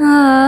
啊。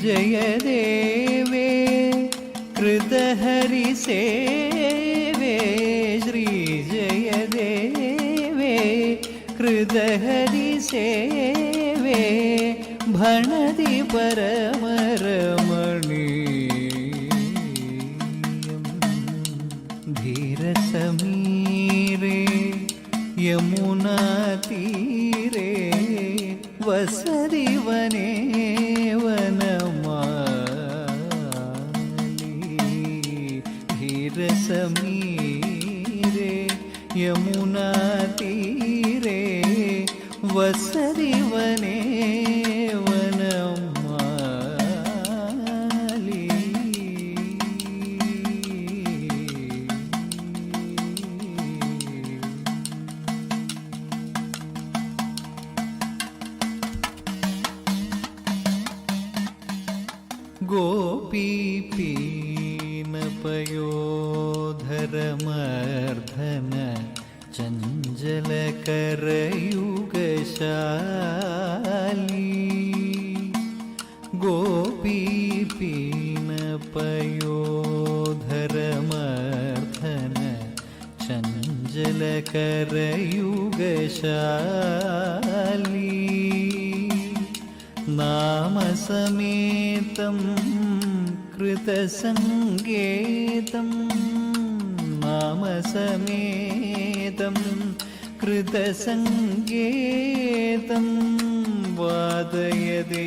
श्रीजयदेवे कृतहरिसेवे श्रीजयदेवे कृतहरिसेवे भणति परमरमणीयम् धीरसमीरे यमुनातीरे was said ഗോപീപീനപയോധരമർദ്ധന ചഞ്ചലകരയുഗശാലി. നാമസമേതം കൃതസംഗേതം നാമസമേതം കൃതസംഗേതം വാദയതേ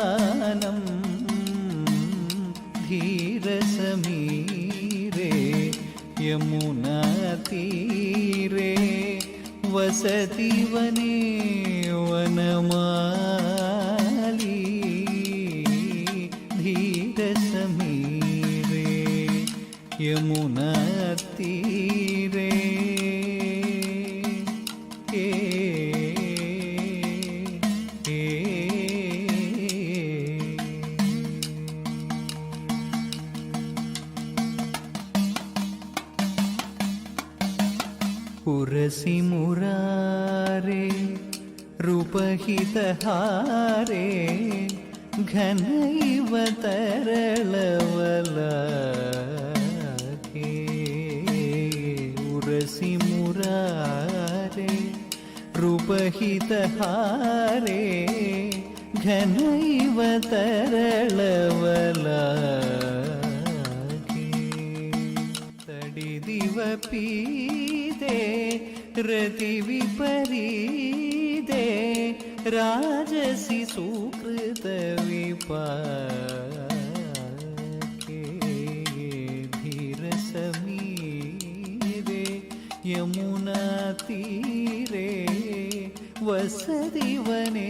धीरसमीरे यमुनातीरे वसति वने ಘನೈವ ತರಳವಲ ಉರಸಿ ಮುರಾರೆ ರೂಪಹಿತಹಾರೆ ಘನೈವ ತರಳವಲ ತಡಿದಿವ ಪೀದೆ ರತಿ ವಿಪರೀದೆ ರಾಜಸಿ ಸೂ ധീരസമീരേ യമുനാ തീരേ വസതി വനേ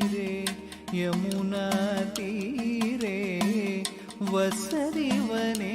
ധീരസമീരേ യമുനാതീരേ വസതി വനേ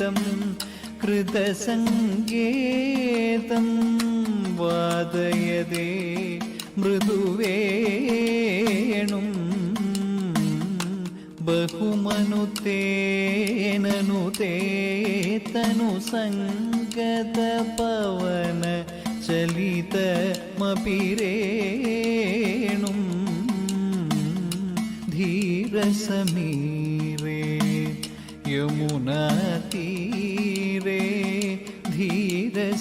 नामसमेतं कृतसङ्गेतं वादयदे मृदुवेणुं बहुमनुतेननुते तनुसङ्गतपवन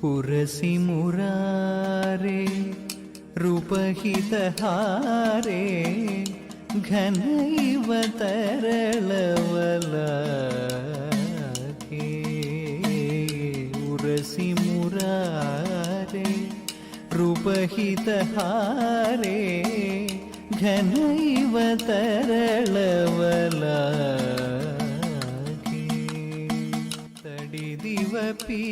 පුරසිමුරාරේ රුපහිතහාරේ ඝනයිවතරලවලගේ උරසිමුරාරේ රුපහිතහාරේ ಘನೈವತರಳವಲಾಗೆ ತಡಿದಿವ ಪೀ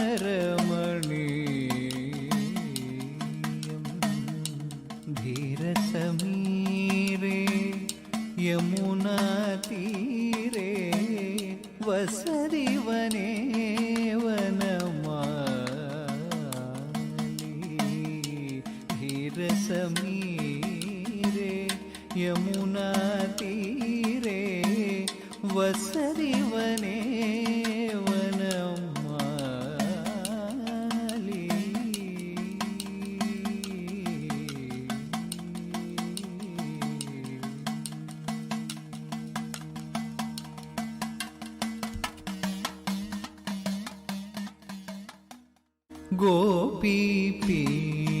यमुना तीरे वसरि वने गोपी पी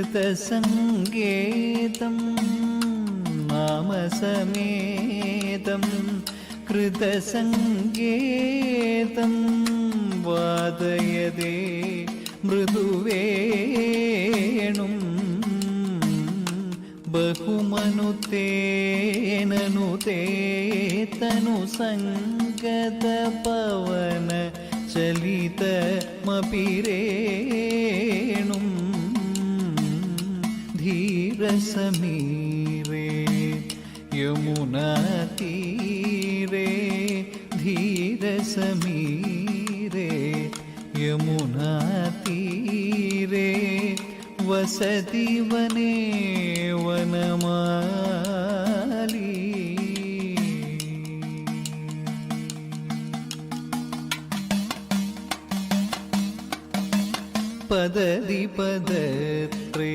കൃതസങ്കേതം നാമസമേതം കൃതസംഗേതം വാദയതേ മൃദുവേണും ബഹുമനുതേനനുതേ തനു സംഗത പവന ചലിതമപിരേണും ധീരസമീരേ യമുനാതീരേ ധീരസമീരേ യമുനാതീരേ വസതി വനേ വനമാലി പദതി പദത്രേ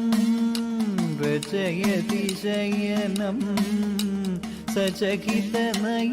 रजयति शयनं सचकितनयनं